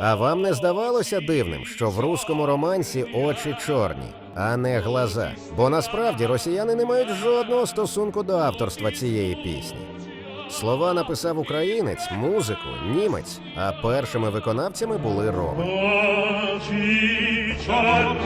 А вам не здавалося дивним, що в руському романсі очі чорні, а не глаза? Бо насправді росіяни не мають жодного стосунку до авторства цієї пісні. Слова написав українець, музику німець, а першими виконавцями були роми. Очі чорня,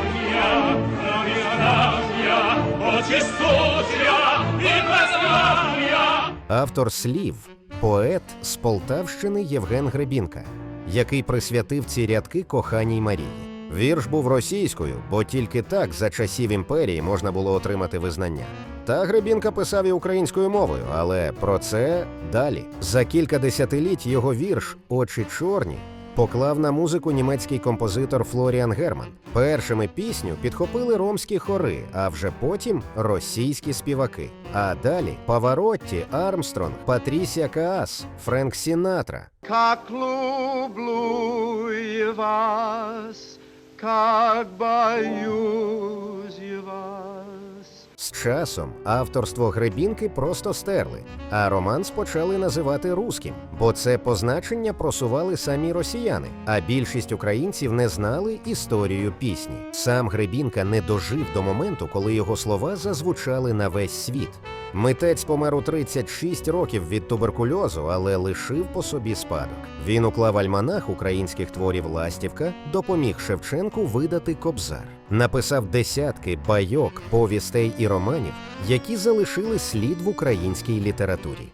очі студія і безглав'я. Автор слів поет з Полтавщини Євген Гребінка, який присвятив ці рядки коханій Марії. Вірш був російською, бо тільки так за часів імперії можна було отримати визнання. Та Гребінка писав і українською мовою, але про це далі. За кілька десятиліть його вірш Очі чорні поклав на музику німецький композитор Флоріан Герман. Першими пісню підхопили ромські хори, а вже потім російські співаки. А далі Паваротті, Армстронг, Патрісія Каас, Френк Сінатра. Как люблю вас, как боюсь вас. З часом авторство Гребінки просто стерли, а романс почали називати руським, бо це позначення просували самі росіяни, а більшість українців не знали історію пісні. Сам Гребінка не дожив до моменту, коли його слова зазвучали на весь світ. Митець помер у 36 років від туберкульозу, але лишив по собі спадок. Він уклав альманах українських творів Ластівка, допоміг Шевченку видати кобзар. Написав десятки байок, повістей і романів, які залишили слід в українській літературі.